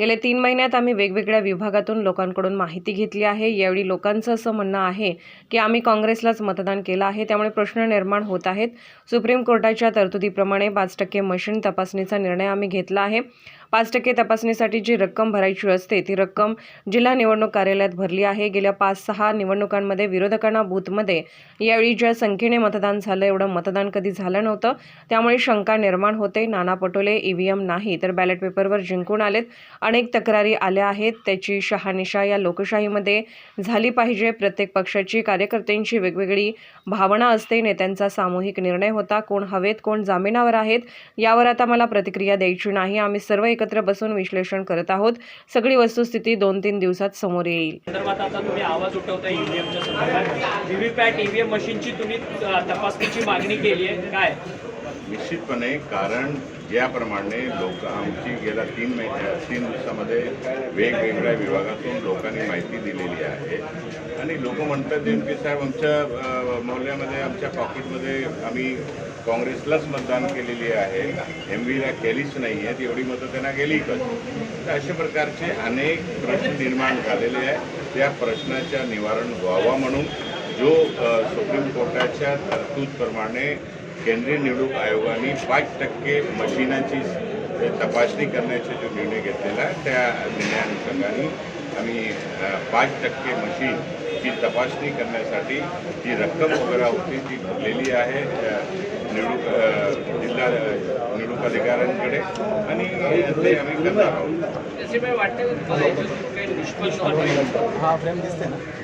गेले तीन महिन्यात आम्ही वेगवेगळ्या विभागातून लोकांकडून माहिती घेतली आहे. यावेळी लोकांचं असं म्हणणं आहे की आम्ही काँग्रेसलाच मतदान केलं आहे त्यामुळे प्रश्न निर्माण होत आहेत. सुप्रीम कोर्टाच्या तरतुदीप्रमाणे पाच टक्के मशीन तपासणीचा निर्णय आम्ही घेतला आहे. पाच टक्के तपासणीसाठी जी रक्कम भरायची असते ती रक्कम जिल्हा निवडणूक कार्यालयात भरली आहे. गेल्या पाच सहा निवडणुकांमध्ये विरोधकांना बूथमध्ये यावेळी ज्या संख्येने मतदान झालं एवढं मतदान कधी झालं नव्हतं. त्यामुळे शंका निर्माण होते. नाना पटोले ईव्हीएम नाही तर बॅलेट पेपरवर जिंकून आलेत. अनेक तक्रारी आल्या आहेत. त्याची शहानिशा या लोकशाहीमध्ये झाली पाहिजे. प्रत्येक पक्षाची कार्यकर्त्यांची वेगवेगळी भावना असते. नेत्यांचा सामूहिक निर्णय होता. कोण हवेत कोण जामिनावर आहेत यावर आता मला प्रतिक्रिया द्यायची नाही. आम्ही सर्व एकत्र बसून विश्लेषण करत आहोत. सगळी वस्तुस्थिती दोन तीन दिवसात समोर येईल. संदर्भात आता तुम्ही आवाज उठवता ईव्हीएमच्या संदर्भात. व्हीव्हीपॅट ईव्हीएम मशीनची तुम्ही तपासणीची मागणी केली आहे. काय? निश्चितपणे कारण ज्याप्रमाणे लोक आमची गेल्या तीन महिन्या तीन दिवसामध्ये वेगवेगळ्या विभागातून लोकांनी माहिती दिलेली आहे. आणि लोक म्हणतात एम पी साहेब आमच्या मौल्यामध्ये आमच्या पॉकेटमध्ये आम्ही काँग्रेसलाच मतदान केलेली आहे. एम व्हीला केलीच नाही आहेत एवढी मतं त्यांना गेली कसं तर अशा प्रकारचे अनेक प्रश्न निर्माण झालेले आहे त्या प्रश्नाच्या निवारण व्हावा म्हणून जो सुप्रीम कोर्टाच्या तरतूदप्रमाणे केंद्रीय निवडणूक आयोगाने पाच टक्के मशिनाची तपासणी करण्याचा जो निर्णय घेतलेला आहे त्या निर्णयानुषंगाने आम्ही पाच टक्के मशीन मशीनची तपासणी करण्यासाठी जी रक्कम वगैरे होती ती भरलेली आहे निवडणूक जिल्हा निवडणूक अधिकाऱ्यांकडे आणि ते आम्ही करणार आहोत.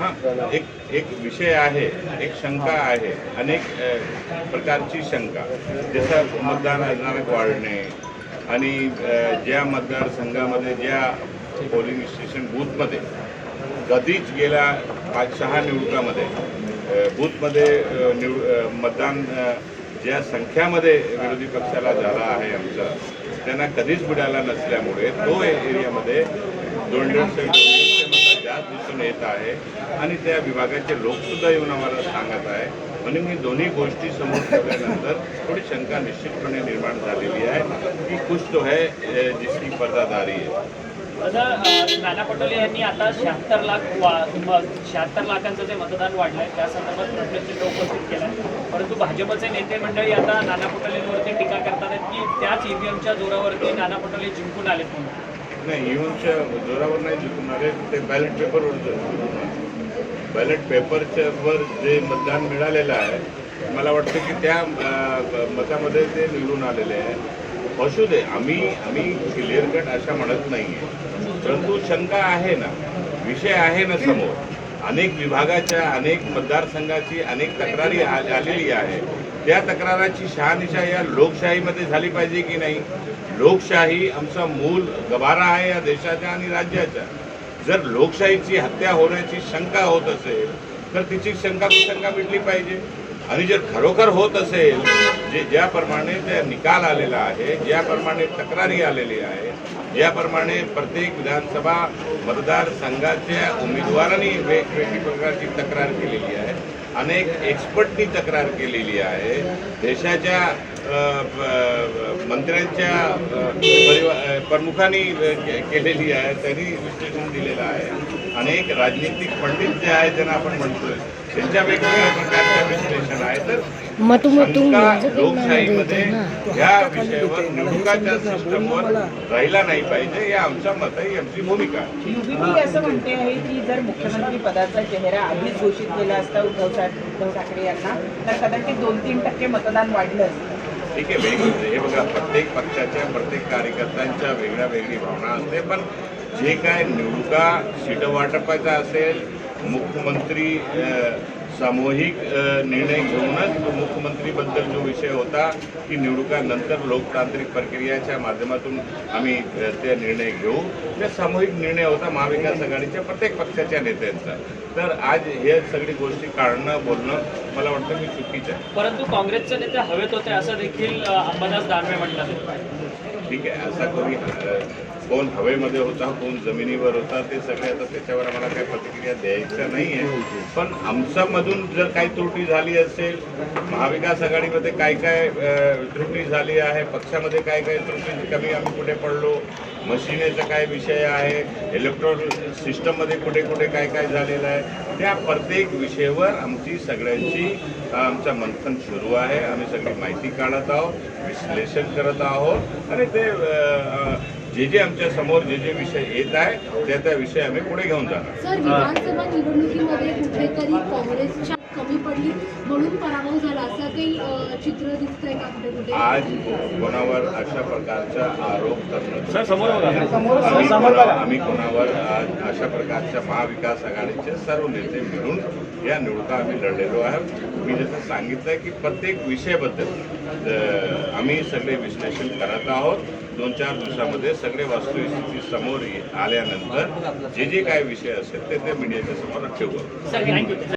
हां एक एक विषय आहे एक शंका आहे अनेक प्रकारची शंका. जसं मतदान दिनांक वाढणे आणि ज्या मतदारसंघामध्ये ज्या पोलिंग स्टेशन बूथमध्ये कधीच गेल्या पाच सहा निवडणुकामध्ये बूथमध्ये निव निवड मतदान ज्या संख्यामध्ये विरोधी पक्षाला झाला आहे आमचा त्यांना कधीच मिळाला नसल्यामुळे तो एरियामध्ये दोन दिवस जास्त दिसून येत आहे. आणि त्या विभागाचे लोकसुद्धा येऊन आम्हाला सांगत आहे. म्हणून मी दोन्ही गोष्टी समोर ठेवल्यानंतर थोडी शंका निश्चितपणे निर्माण झालेली आहे. की कुछ तो है जिसकी पर्दादारी आहे. नाना पटोले यांनी आता शहात्तर लाख वा शहात्तर लाखांचं जे मतदान वाढलंय त्या संदर्भात प्रश्नचिन्ह उपस्थित केलं परंतु भाजपचे नेते मंडळी आता नाना पटोलेंवरती टीका करतात की त्याच ईव्हीएमच्या जोरावरती नाना पटोले जिंकून आलेत म्हणून. नाही ईव्हीएमच्या जोरावर नाही जिंकून आले ते बॅलेट पेपरवर जिंकून बॅलेट पेपरच्या वर जे मतदान मिळालेलं आहे मला वाटतं की त्या मतामध्ये ते निवडून आलेले आहे असू दे आम्ही आम्ही क्लिअर कट अशा म्हणत नाही आहे परंतु शंका आहे ना विषय आहे ना समोर. अनेक विभागाच्या अनेक मतदारसंघाची अनेक तक्रारी आलेली आहे. त्या तक्राराची शहानिशा या लोकशाहीमध्ये झाली पाहिजे की नाही? लोकशाही आमचा मूल गबारा आहे या देशाच्या आणि राज्याच्या जर लोकशाहीची हत्या होण्याची शंका होत असेल तर तिची शंका शंका मिटली पाहिजे. आणि जर खरोखर होत असेल जे ज्याप्रमाणे त्या निकाल आलेला आहे ज्याप्रमाणे तक्रारी आलेली आहे ज्याप्रमाणे प्रत्येक विधानसभा मतदारसंघाच्या उमेदवारांनी वेगवेगळी प्रकारची तक्रार केलेली आहे अनेक एक्सपर्टनी तक्रार केलेली आहे देशाच्या मंत्र्यांच्या परिवा प्रमुखांनी के- केलेली आहे त्यांनी विश्लेषण दिलेलं आहे. अनेक राजनीतिक पंडित जे आहेत त्यांना आपण म्हणतोय त्यांच्या वेगवेगळ्या प्रकारच्या विश्लेषण आहे तर शंका लोकशाहीमध्ये या विषयावर निवडणुकाच्या सिस्टमवर राहिला नाही पाहिजे हे आमचं मत आहे ही आमची भूमिका आहे. युबीपी असं म्हणते आहे की जर मुख्यमंत्री पदाचा चेहरा आधीच घोषित केला असता उद्धव उद्धव ठाकरे यांना तर कदाचित दोन तीन टक्के मतदान वाढलं असतं. ठीक आहे वेगवेगळे हे बघा प्रत्येक पक्षाच्या प्रत्येक कार्यकर्त्यांच्या वेगळ्या वेगळी भावना असते पण जे काय निवडणुका सीटं वाटपाचा असेल मुख्यमंत्री सामूहिक निर्णय घेऊनच मुख्यमंत्रीबद्दल जो विषय होता की निवडणुकानंतर लोकतांत्रिक प्रक्रियेच्या माध्यमातून आम्ही ते निर्णय घेऊ. ते सामूहिक निर्णय होता महाविकास आघाडीच्या प्रत्येक पक्षाच्या नेत्यांचा. तर आज हे सगळी गोष्टी काढणं बोलणं मला वाटतं की चुकीचं आहे. परंतु काँग्रेसचे नेते हवेत होते असं देखील अंबादास दानवे म्हटलं ठीक आहे असा कोणी कोण हवेमध्ये होता कोण जमिनीवर होता ते सगळे आता त्याच्यावर आम्हाला काही प्रतिक्रिया द्यायच्या नाही आहे पण आमच्यामधून जर काही त्रुटी झाली असेल महाविकास आघाडीमध्ये काय काय त्रुटी झाली आहे पक्षामध्ये काय काय त्रुटी कमी आम्ही कुठे पडलो मशिनेचा काय विषय आहे इलेक्ट्रॉनिक सिस्टममध्ये कुठे कुठे काय काय झालेलं आहे त्या प्रत्येक विषयावर आमची सगळ्यांची आमचं मंथन सुरू आहे. आम्ही सगळी माहिती काढत आहोत विश्लेषण करत आहोत. आणि ते जे जे आमच्यासमोर जे जे विषय येत आहे त्या त्या विषय आम्ही पुढे घेऊन जाणार. कमी पडली म्हणून पराभव झाला. असं काही चित्र दिसतंय का कुठे कुठे? आज कोणावर अशा प्रकारचा आरोप करणं सर, समोर बघा. आम्ही कोणा- आम्ही कोणावर आज अशा प्रकारच्या महाविकास आघाडीचे सर्व नेते मिळून या निवडणुका आम्ही लढलेलो आहे मी जसं सांगितलं की प्रत्येक विषयाबद्दल आम्ही सगळे विश्लेषण करत आहोत. दोन चार दिवसामध्ये सगळे वास्तुस्थिती समोर ये- आल्यानंतर जे जे काय विषय असेल ते ते मीडियाच्या समोर ठेवू. Sir thank you